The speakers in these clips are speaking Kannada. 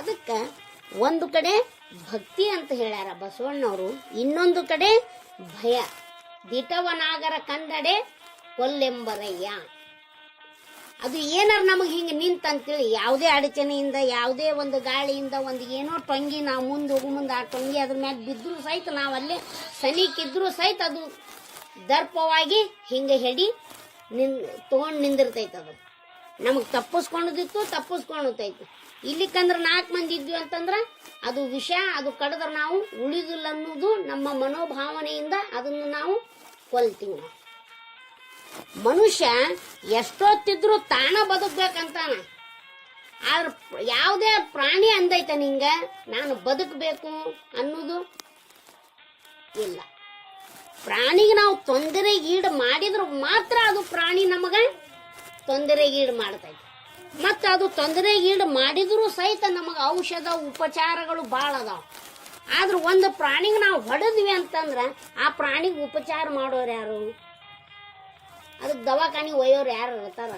ಅದಕ್ಕೆ ಒಂದು ಕಡೆ ಭಕ್ತಿ ಅಂತ ಹೇಳ್ಯಾರ ಬಸವಣ್ಣವರು, ಇನ್ನೊಂದು ಕಡೆ ಭಯ. ದಿಟವನಾಗರ ಕನ್ನಡೆ ಕೊಲ್ಲೆಂಬರಯ್ಯ. ಅದು ಏನಾರ ನಮಗೆ ಹಿಂಗೆ ನಿಂತಂತೇಳಿ ಯಾವುದೇ ಅಡಚಣೆಯಿಂದ, ಯಾವುದೇ ಒಂದು ಗಾಳಿಯಿಂದ, ಒಂದು ಏನೋ ಟೊಂಗಿ ನಾವು ಮುಂದೆ ಹೋಗು ಮುಂದೆ ಆ ಟೊಂಗಿ ಅದ್ರ ಮ್ಯಾಗ ಬಿದ್ದರೂ ಸಹಿತ ನಾವು ಅಲ್ಲೇ ಸನಿಕಿದ್ರೂ ಸಹಿತ ಅದು ದರ್ಪವಾಗಿ ಹಿಂಗೆ ಹೆಡಿ ನಿನ್ ತೊಗೊಂಡು ನಿಂದಿರ್ತೈತೆ ಅದು. ನಮಗೆ ತಪ್ಪಿಸ್ಕೊಂಡದಿತ್ತು ತಪ್ಪಿಸ್ಕೊಂಡೈತಿ ಇಲ್ಲಿಕಂದ್ರೆ ನಾಲ್ಕು ಮಂದಿ ಇದ್ವಿ ಅಂತಂದ್ರೆ ಅದು ವಿಷ ಅದು ಕಡದ್ರ ನಾವು ಉಳಿದಿಲ್ಲ ಅನ್ನೋದು ನಮ್ಮ ಮನೋಭಾವನೆಯಿಂದ ಅದನ್ನು ನಾವು ಕೊಲ್ತೀವಿ. ಮನುಷ್ಯ ಎಷ್ಟೊತ್ತಿದ್ರು ತಾನ ಬದುಕ್ಬೇಕಂತಾನ. ಆದ್ರ ಯಾವುದೇ ಪ್ರಾಣಿ ಅಂದೈತ ನಿಂಗ, ನಾನು ಬದುಕಬೇಕು ಅನ್ನೋದು ಇಲ್ಲ. ಪ್ರಾಣಿಗೆ ನಾವು ತೊಂದರೆಗೀಡು ಮಾಡಿದ್ರೆ ಮಾತ್ರ ಅದು ಪ್ರಾಣಿ ನಮಗ ತೊಂದರೆಗೀಡು ಮಾಡ್ತೈತಿ. ಮತ್ತು ಅದು ತೊಂದರೆ ಗೀಡು ಮಾಡಿದ್ರು ಸಹಿತ ನಮಗೆ ಔಷಧ ಉಪಚಾರಗಳು ಭಾಳ ಅದಾವ. ಆದ್ರೆ ಒಂದು ಪ್ರಾಣಿಗೆ ನಾವು ಹೊಡೆದ್ವಿ ಅಂತಂದ್ರೆ ಆ ಪ್ರಾಣಿಗೆ ಉಪಚಾರ ಮಾಡೋರು ಯಾರು? ಅದಕ್ಕೆ ದವಾಖಾನಿ ಒಯ್ಯೋರು ಯಾರು ಇರ್ತಾರ?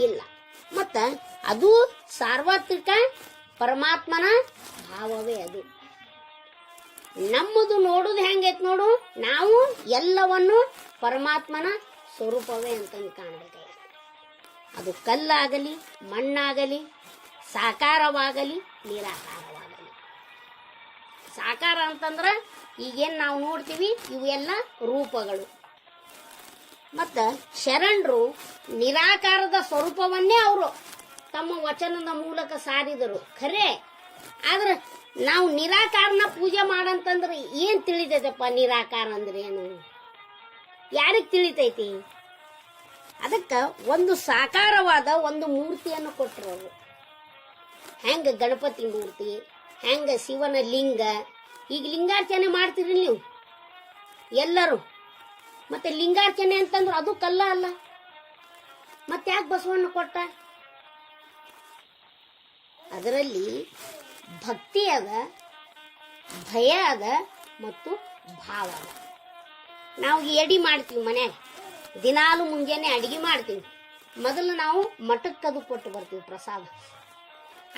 ಇಲ್ಲ. ಮತ್ತ ಅದು ಸಾರ್ವತ್ರಿಕ ಪರಮಾತ್ಮನ ಭಾವವೇ ಅದು. ನಮ್ಮದು ನೋಡುದು ಹೆಂಗೈತ್ ನೋಡು, ನಾವು ಎಲ್ಲವನ್ನು ಪರಮಾತ್ಮನ ಸ್ವರೂಪವೇ ಅಂತಂದು ಕಾಣಬೇಕಾಗಿದೆ ಅದು ಕಲ್ಲಾಗಲಿ, ಮಣ್ಣಾಗಲಿ, ಸಾಕಾರವಾಗಲಿ, ನಿರಾಕಾರವಾಗಲಿ. ಸಾಕಾರ ಅಂತಂದ್ರ ಈಗೇನ್ ನಾವು ನೋಡ್ತೀವಿ, ಇವೆಲ್ಲ ರೂಪಗಳು. ಮತ್ತ ಶರಣರು ನಿರಾಕಾರದ ಸ್ವರೂಪವನ್ನೇ ಅವರು ತಮ್ಮ ವಚನದ ಮೂಲಕ ಸಾರಿದರು. ಖರೆ? ಆದ್ರೆ ನಾವು ನಿರಾಕಾರನ ಪೂಜೆ ಮಾಡಂತಂದ್ರೆ ಏನ್ ತಿಳಿತೈತಪ್ಪ ನಿರಾಕಾರ ಅಂದ್ರೆ ಏನು ಯಾರಿಗೆ ತಿಳಿತೈತಿ? ಅದಕ್ಕ ಒಂದು ಸಾಕಾರವಾದ ಒಂದು ಮೂರ್ತಿಯನ್ನು ಕೊಟ್ಟರು ಅವರು. ಹೆಂಗೆ ಗಣಪತಿ ಮೂರ್ತಿ, ಹೆಂಗೆ ಶಿವನ ಲಿಂಗ, ಈಗ ಲಿಂಗಾರ್ಚನೆ ಮಾಡ್ತೀರಿ ನೀವು? ಎಲ್ಲರೂ? ಮತ್ತೆ ಲಿಂಗಾರ್ಚನೆ ಅಂತಂದ್ರೆ ಅದು ಕಲ್ಲ ಅಲ್ಲ. ಮತ್ತೆ ಯಾಕೆ ಬಸವಣ್ಣ ಕೊಟ್ಟ? ಅದರಲ್ಲಿ ಭಕ್ತಿ ಅದ, ಭಯ ಅದ ಮತ್ತು ಭಾವ ಅದ. ನಾವು ಎಡಿ ಮಾಡ್ತೀವಿ ಮನ್ಯಾಗ. ದಿನಾಲು ಮುಂಜಾನೆ ಅಡಿಗೆ ಮಾಡ್ತೀವಿ ಮೊದಲು ನಾವು ಮಠಕ್ಕದು ಕೊಟ್ಟು ಬರ್ತೀವಿ ಪ್ರಸಾದ.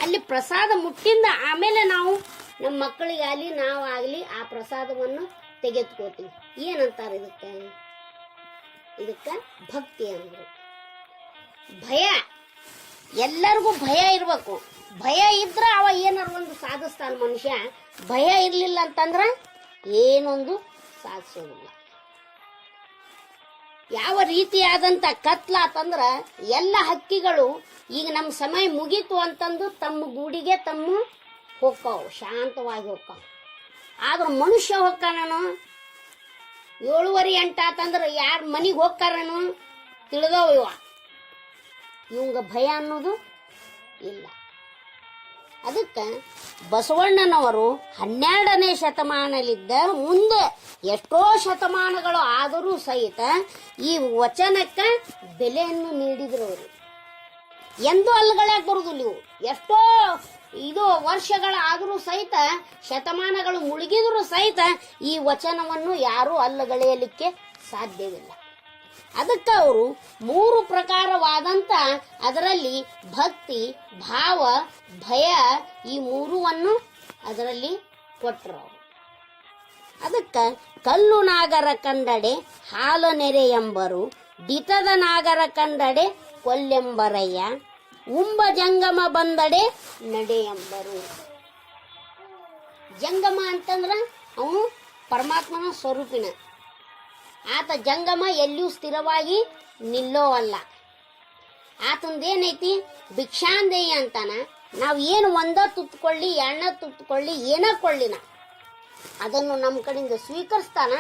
ಅಲ್ಲಿ ಪ್ರಸಾದ ಮುಟ್ಟಿಂದ ಆಮೇಲೆ ನಾವು ನಮ್ಮ ಮಕ್ಕಳಿಗಾಗಲಿ ಆಗಲಿ ಆ ಪ್ರಸಾದವನ್ನು ತೆಗೆದುಕೋತೀವಿ ಏನಂತಾರೆ ಇದಕ್ಕೆ? ಇದಕ್ಕೆ ಭಕ್ತಿ ಅಂದರು. ಭಯ. ಎಲ್ಲರಿಗೂ ಭಯ ಇರಬೇಕು. ಭಯ ಇದ್ರೆ ಅವ ಏನಾರು ಒಂದು ಸಾಧಿಸ್ತಾನೆ ಮನುಷ್ಯ. ಭಯ ಇರಲಿಲ್ಲ ಅಂತಂದ್ರೆ ಏನೊಂದು ಸಾಧಿಸೋದಿಲ್ಲ. ಯಾವ ರೀತಿಯಾದಂತ ಕತ್ಲಾತಂದ್ರ ಎಲ್ಲ ಹಕ್ಕಿಗಳು ಈಗ ನಮ್ಮ ಸಮಯ ಮುಗೀತು ಅಂತಂದು ತಮ್ಮ ಗೂಡಿಗೆ ತಮ್ಮ ಹೋಗ್ತಾವ ಶಾಂತವಾಗಿ ಹೋಗ್ತಾವ ಆದ್ರ ಮನುಷ್ಯ ಹೋಗ್ತಾನನು ಏಳುವರೆ ಎಂಟಾತಂದ್ರ ಯಾರ ಮನೆಗೆ ಹೋಗ್ತಾರನು ತಿಳಿದವ ಇವ. ಇವಂಗ ಭಯ ಅನ್ನೋದು ಇಲ್ಲ. ಅದಕ್ಕೆ ಬಸವಣ್ಣನವರು ಹನ್ನೆರಡನೇ ಶತಮಾನಲಿದ್ದ ಮುಂದೆ ಎಷ್ಟೋ ಶತಮಾನಗಳು ಆದರೂ ಸಹಿತ ಈ ವಚನಕ್ಕೆ ಬೆಲೆಯನ್ನು ನೀಡಿದ್ರು ಅವರು. ಎಂದೂ ಅಲ್ಲಗಳಾಗ ಬರುದಿಲ್ಲ ಇವು ಎಷ್ಟೋ ಇದು ವರ್ಷಗಳಾದರೂ ಸಹಿತ, ಶತಮಾನಗಳು ಮುಳುಗಿದರೂ ಸಹಿತ ಈ ವಚನವನ್ನು ಯಾರೂ ಅಲ್ಲಗಳೆಯಲಿಕ್ಕೆ ಸಾಧ್ಯವಿಲ್ಲ. ಅದಕ್ಕೆ ಅವರು ಮೂರು ಪ್ರಕಾರವಾದಂತ ಅದರಲ್ಲಿ ಭಕ್ತಿ, ಭಾವ, ಭಯ ಈ ಮೂರುವನ್ನು ಅದರಲ್ಲಿ ಕೊಟ್ಟರು ಅದಕ್ಕೆ ಕಲ್ಲು ನಾಗರ ಕಂಡಡೆ ಹಾಲು ನೆರೆ ಎಂಬರು ದಿತದ ನಾಗರ ಕಂಡಡೆ ಕೊಲ್ಲೆಂಬರಯ್ಯ, ಉಂಬ ಜಂಗಮ ಬಂದಡೆ, ನಡೆ ಎಂಬರು. ಜಂಗಮ ಅಂತಂದ್ರ ಅವನು ಪರಮಾತ್ಮನ ಸ್ವರೂಪಿನ. ಆತ ಜಂಗಮ ಎಲ್ಲಿಯೂ ಸ್ಥಿರವಾಗಿ ನಿಲ್ಲೋವಲ್ಲ. ಆತಂದೇನೈತಿ? ಭಿಕ್ಷಾಂದೇಯ ಅಂತಾನ. ನಾವು ಏನು ಒಂದ ತುತ್ಕೊಳ್ಳಿ ಎಣ್ಣ ತುತ್ಕೊಳ್ಳಿ ಏನ ಕೊಳ್ಳಿನ? ಅದನ್ನು ನಮ್ಮ ಕಡೆಯಿಂದ ಸ್ವೀಕರಿಸ್ತಾನ,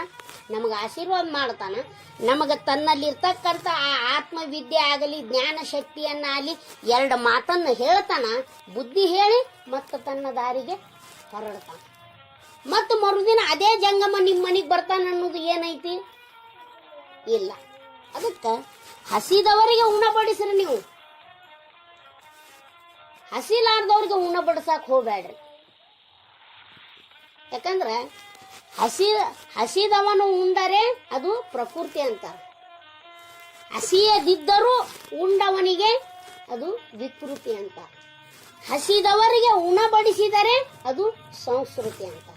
ನಮಗೆ ಆಶೀರ್ವಾದ ಮಾಡ್ತಾನ. ನಮಗೆ ತನ್ನಲ್ಲಿರ್ತಕ್ಕಂಥ ಆ ಆತ್ಮವಿದ್ಯೆ ಆಗಲಿ, ಜ್ಞಾನ ಶಕ್ತಿಯನ್ನ ಆಗಲಿ ಎರಡು ಮಾತನ್ನು ಹೇಳ್ತಾನ. ಬುದ್ಧಿ ಹೇಳಿ ಮತ್ತು ತನ್ನ ದಾರಿಗೆ ಹೊರಡ್ತಾನ. ಮತ್ತು ಮರುದಿನ ಅದೇ ಜಂಗಮ ನಿಮ್ಮ ಮನೆಗೆ ಬರ್ತಾನ ಅನ್ನೋದು ಏನೈತಿ? ಇಲ್ಲ. ಅದಕ್ಕೆ ಹಸಿದವರಿಗೆ ಉಣಬಡಿಸ್ರಿ ನೀವು. ಹಸಿಲಾರ್ದವ್ರಿಗೆ ಉಣಬಡಿಸಕ್ ಹೋಗ್ಬೇಡ್ರಿ. ಯಾಕಂದ್ರೆ ಹಸಿ, ಹಸಿದವನು ಉಂಡರೆ ಅದು ಪ್ರಕೃತಿ ಅಂತ. ಹಸಿಯದಿದ್ದರೂ ಉಂಡವನಿಗೆ ಅದು ವಿಕೃತಿ ಅಂತ. ಹಸಿದವರಿಗೆ ಉಣಬಡಿಸಿದರೆ ಅದು ಸಂಸ್ಕೃತಿ ಅಂತ.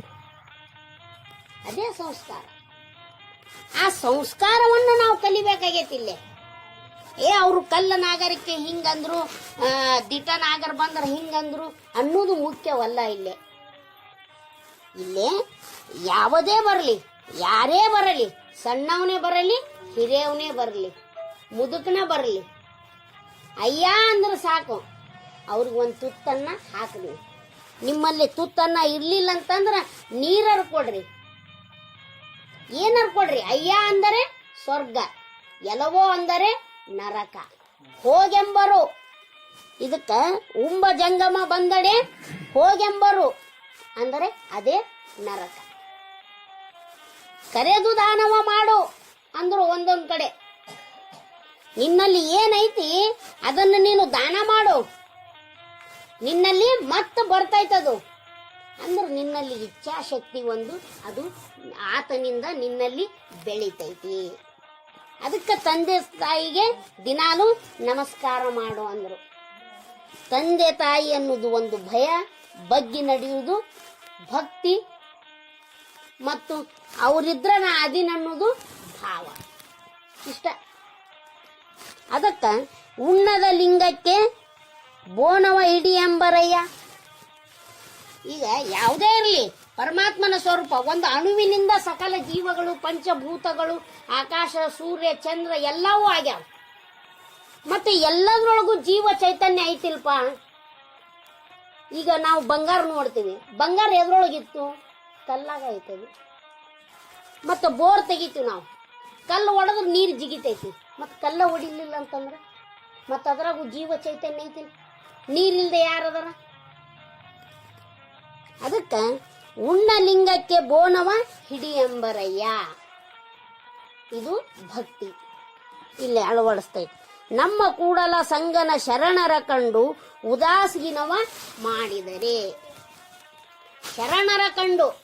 ಅದೇ ಸಂಸ್ಕಾರ. ಆ ಸಂಸ್ಕಾರವನ್ನು ನಾವು ಕಲಿಬೇಕಾಗೈತಿ ಇಲ್ಲೇ. ಏ, ಅವರು ಕಲ್ಲ ನಾಗರಿಕೆ ಹಿಂಗಂದ್ರು ದಿಟ ನಾಗರ್ ಬಂದ್ರ ಹಿಂಗಂದ್ರು ಅನ್ನೋದು ಮುಖ್ಯವಲ್ಲ ಇಲ್ಲೇ. ಇಲ್ಲೇ ಯಾವುದೇ ಬರಲಿ, ಯಾರೇ ಬರಲಿ, ಸಣ್ಣವನೇ ಬರಲಿ, ಹಿರಿಯವನೇ ಬರಲಿ, ಮುದುಕನ ಬರಲಿ, ಅಯ್ಯ ಅಂದ್ರೆ ಸಾಕು, ಅವ್ರಿಗೆ ಒಂದು ತುತ್ತನ್ನ ಹಾಕ್ರಿ. ನಿಮ್ಮಲ್ಲಿ ತುತ್ತನ್ನ ಇರ್ಲಿಲ್ಲ ಅಂತಂದ್ರ ನೀರರ್ ಕೊಡ್ರಿ. ಏನರ್ ಅನ್ಕೊಳ್ರಿ ಅಯ್ಯ ಅಂದರೆ ಸ್ವರ್ಗ ಎಲವೋ ಅಂದರೆ ನರಕ. ಹೋಗೆಂಬರು, ಇದಕ್ಕ ಉಂಬ ಜಂಗಮ ಬಂದಡೆ, ಹೋಗೆಂಬರು ಅಂದರೆ ಅದೇ ನರಕ. ಕರೆದು ದಾನವ ಮಾಡು ಅಂದ್ರು ಒಂದೊಂದ್ ಕಡೆ. ನಿನ್ನಲ್ಲಿ ಏನೈತಿ, ಅದನ್ನು ನೀನು ದಾನ ಮಾಡು. ನಿನ್ನಲ್ಲಿ ಮತ್ತೆ ಬರ್ತೈತದು. ಅಂದ್ರೆ ನಿನ್ನಲ್ಲಿ ಇಚ್ಛಾಶಕ್ತಿ ಒಂದು, ಅದು ಆತನಿಂದ ನಿನ್ನಲ್ಲಿ ಬೆಳಿತೈತಿ. ಅದಕ್ಕೆ ತಂದೆ ತಾಯಿಗೆ ದಿನಾಲು ನಮಸ್ಕಾರ ಮಾಡು ಅಂದ್ರು. ತಂದೆ ತಾಯಿ ಅನ್ನೋದು ಒಂದು ಭಯ, ಬಗ್ಗಿ ನಡೆಯುವುದು ಭಕ್ತಿ ಮತ್ತು ಅವರಿದ್ರ ನಾ ಅದಿನ ಅನ್ನೋದು ಭಾವ. ಇಷ್ಟ. ಅದಕ್ಕೆ ಉಣ್ಣದ ಲಿಂಗಕ್ಕೆ ಬೋನವ ಇಡಿ ಎಂಬರಯ್ಯ ಈಗ ಯಾವುದೇ ಇರಲಿ, ಪರಮಾತ್ಮನ ಸ್ವರೂಪ, ಒಂದು ಅಣುವಿನಿಂದ ಸಕಲ ಜೀವಗಳು, ಪಂಚಭೂತಗಳು, ಆಕಾಶ, ಸೂರ್ಯ, ಚಂದ್ರ ಎಲ್ಲವೂ ಆಗ್ಯಾವ. ಮತ್ತೆ ಎಲ್ಲದ್ರೊಳಗೂ ಜೀವ ಚೈತನ್ಯ ಐತಿಲ್ಪ. ಈಗ ನಾವು ಬಂಗಾರ ನೋಡ್ತೀವಿ. ಬಂಗಾರ ಎದ್ರೊಳಗಿತ್ತು, ಕಲ್ಲಾಗ ಐತದು. ಮತ್ತೆ ಬೋರ್ ತೆಗಿತೀವಿ ನಾವು. ಕಲ್ಲು ಒಡೆದ್ರೆ ನೀರು ಜಿಗಿತೈತಿ. ಮತ್ತೆ ಕಲ್ಲ ಹೊಡಿಲಿಲ್ಲ ಅಂತಂದ್ರೆ ಮತ್ತೆ ಅದ್ರಾಗೂ ಜೀವ ಚೈತನ್ಯ ಐತಿ ನೀರಿಲ್ದೆ ಯಾರದಾರ? ಅದಕ್ಕ ಉಣ್ಣಲಿಂಗಕ್ಕೆ ಬೋನವ ಹಿಡಿ ಎಂಬರಯ್ಯ ಇದು ಭಕ್ತಿ. ಇಲ್ಲಿ ಅಳವಡಿಸ್ತೈತಿ. ನಮ್ಮ ಕೂಡಲ ಸಂಗನ ಶರಣರ ಕಂಡು ಉದಾಸೀನವ ಮಾಡಿದರೆ. ಶರಣರ ಕಂಡು.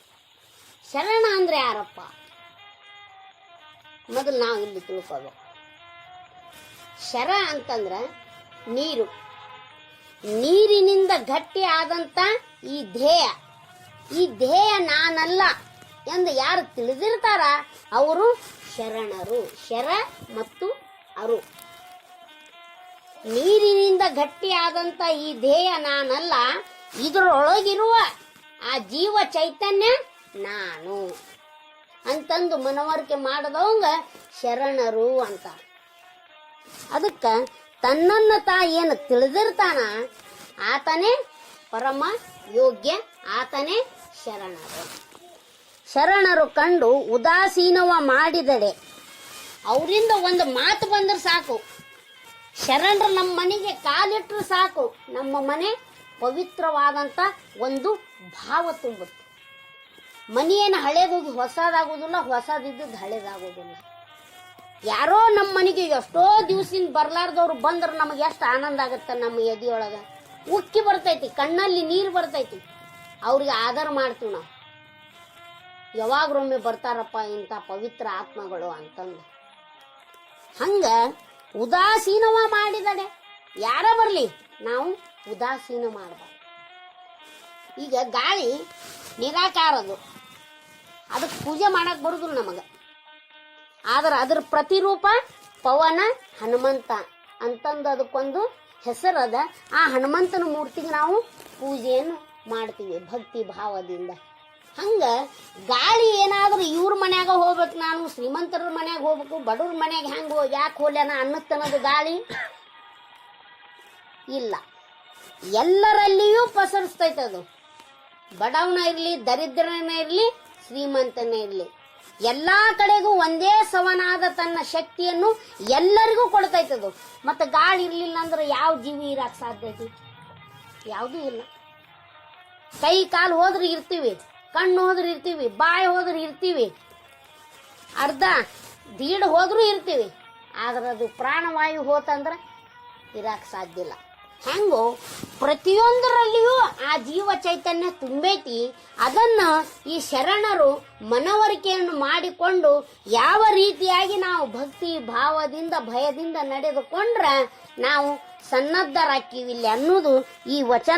ಶರಣ ಅಂದ್ರೆ ಯಾರಪ್ಪ? ಮೊದಲು ನಾವು ಇಲ್ಲಿ ತಿಳ್ಕೊಬೇಕು ಶರ ಅಂತಂದ್ರ ನೀರು. ನೀರಿನಿಂದ ಗಟ್ಟಿ ಆದಂತ ಈ ಧ್ಯೇಯ. ಈ ಧ್ಯೇಯ ನಾನಲ್ಲ ಎಂದು ಯಾರು ತಿಳಿದಿರ್ತಾರ? ಅವರು ಶರಣರು. ಶರ ಮತ್ತು ಅರು. ನೀರಿನಿಂದ ಗಟ್ಟಿಯಾದಂತ ಈ ಧ್ಯೇಯ ನಾನಲ್ಲ, ಇದರೊಳಗಿರುವ ಆ ಜೀವ ಚೈತನ್ಯ ನಾನು ಅಂತಂದು ಮನವರಿಕೆ ಮಾಡದವಂಗ ಶರಣರು ಅಂತ ಅದಕ್ಕ ತನ್ನನ್ನ ತಾ ಏನು ತಿಳಿದಿರ್ತಾನ? ಆತನೇ ಪರಮ ಯೋಗ್ಯ, ಆತನೇ ಶರಣರು. ಶರಣರು ಕಂಡು ಉದಾಸೀನವ ಮಾಡಿದಡೆ ಅವರಿಂದ ಒಂದು ಮಾತು ಬಂದ್ರೆ ಸಾಕು. ಶರಣರು ನಮ್ಮ ಮನೆಗೆ ಕಾಲಿಟ್ರು ಸಾಕು. ನಮ್ಮ ಮನೆ ಪವಿತ್ರವಾದಂತ ಒಂದು ಭಾವ ತುಂಬುತ್ತೆ. ಮನೆಯೇನು ಹಳೇದೋಗಿ ಹೊಸದಾಗೋದಿಲ್ಲ, ಹೊಸದಿದ್ದದ್ದು ಹಳೇದಾಗೋದಿಲ್ಲ. ಯಾರೋ ನಮ್ಮ ಮನೆಗೆ ಎಷ್ಟೋ ದಿವಸದಿಂದ ಬರ್ಲಾರ್ದವ್ರು ಬಂದ್ರೆ ನಮಗೆ ಎಷ್ಟು ಆನಂದ ಆಗತ್ತೆ ನಮ್ಮ ಎದೆಯೊಳಗ. ಉಕ್ಕಿ ಬರ್ತೈತಿ, ಕಣ್ಣಲ್ಲಿ ನೀರು ಬರ್ತೈತಿ. ಅವ್ರಿಗೆ ಆಧಾರ ಮಾಡ್ತೀವಿ ನಾವು. ಯಾವಾಗ್ರೊಮ್ಮೆ ಬರ್ತಾರಪ್ಪ ಇಂಥ ಪವಿತ್ರ ಆತ್ಮಗಳು ಅಂತಂದು. ಹಂಗ ಉದಾಸೀನವ ಮಾಡಿದಡೆ ಯಾರ ಬರಲಿ? ನಾವು ಉದಾಸೀನ ಮಾಡಬಾರ್ದು. ಈಗ ಗಾಳಿ ನಿರಾಕಾರದು ಅದಕ್ಕೆ ಪೂಜೆ ಮಾಡಕ್ ಬರುದಿಲ್ಲ ನಮಗ. ಆದ್ರೆ ಅದ್ರ ಪ್ರತಿರೂಪ ಪವನ ಹನುಮಂತ ಅಂತಂದು ಅದಕ್ಕೊಂದು ಹೆಸರದ ಆ ಹನುಮಂತನ ಮೂರ್ತಿಗೆ ನಾವು ಪೂಜೆಯನ್ನು ಮಾಡ್ತೀವಿ ಭಕ್ತಿ ಭಾವದಿಂದ. ಹಂಗ ಗಾಳಿ ಏನಾದರೂ ಇವ್ರ ಮನ್ಯಾಗ ಹೋಗ್ಬೇಕು, ನಾನು ಶ್ರೀಮಂತರ ಮನ್ಯಾಗ ಹೋಗ್ಬೇಕು, ಬಡವ್ರ ಮನ್ಯಾಗ ಹೆಂಗೆ ಯಾಕೆ ಹೋಲ್ಯಾನ ಅನ್ನತ್ತನದು ಗಾಳಿ ಇಲ್ಲ. ಎಲ್ಲರಲ್ಲಿಯೂ ಪಸರಿಸ್ತೈತೆ ಅದು. ಬಡವನ ಇರಲಿ, ದರಿದ್ರನೇ ಇರಲಿ, ಶ್ರೀಮಂತನೇ ಇರ್ಲಿ. ಎಲ್ಲಾ ಕಡೆಗೂ ಒಂದೇ ಸವನಾದ ತನ್ನ ಶಕ್ತಿಯನ್ನು ಎಲ್ಲರಿಗೂ ಕೊಡ್ತೈತದು. ಮತ್ತೆ ಗಾಳಿ ಇರಲಿಲ್ಲ ಅಂದ್ರೆ ಯಾವ ಜೀವಿ ಇರಕ್ ಸಾಧ್ಯ ಐತಿ? ಯಾವುದೂ ಇಲ್ಲ. ಕೈ ಕಾಲು ಹೋದ್ರೆ ಇರ್ತೀವಿ, ಕಣ್ಣು ಹೋದ್ರೆ ಇರ್ತೀವಿ, ಬಾಯಿ ಹೋದ್ರೆ ಇರ್ತೀವಿ. ಅರ್ಧ ದೀಡ್ ಹೋದ್ರೂ ಇರ್ತೀವಿ. ಆದ್ರೆ ಅದು ಪ್ರಾಣವಾಯು ಹೋತಂದ್ರೆ ಇರಕ್ಕೆ ಸಾಧ್ಯ ಇಲ್ಲ. ಹೆಂಗೋ, ಪ್ರತಿಯೊಂದರಲ್ಲಿಯೂ ಆ ಜೀವ ಚೈತನ್ಯ ತುಂಬೈತಿ. ಅದನ್ನ ಈ ಶರಣರು ಮನವರಿಕೆಯನ್ನು ಮಾಡಿಕೊಂಡು ಯಾವ ರೀತಿಯಾಗಿ ನಾವು ಭಕ್ತಿ ಭಾವದಿಂದ, ಭಯದಿಂದ ನಡೆದುಕೊಂಡ್ರೆ ನಾವು ಸನ್ನದ್ಧರಾಕ್ಕಿವಿಲ್ಲ ಅನ್ನೋದು ಈ ವಚನ.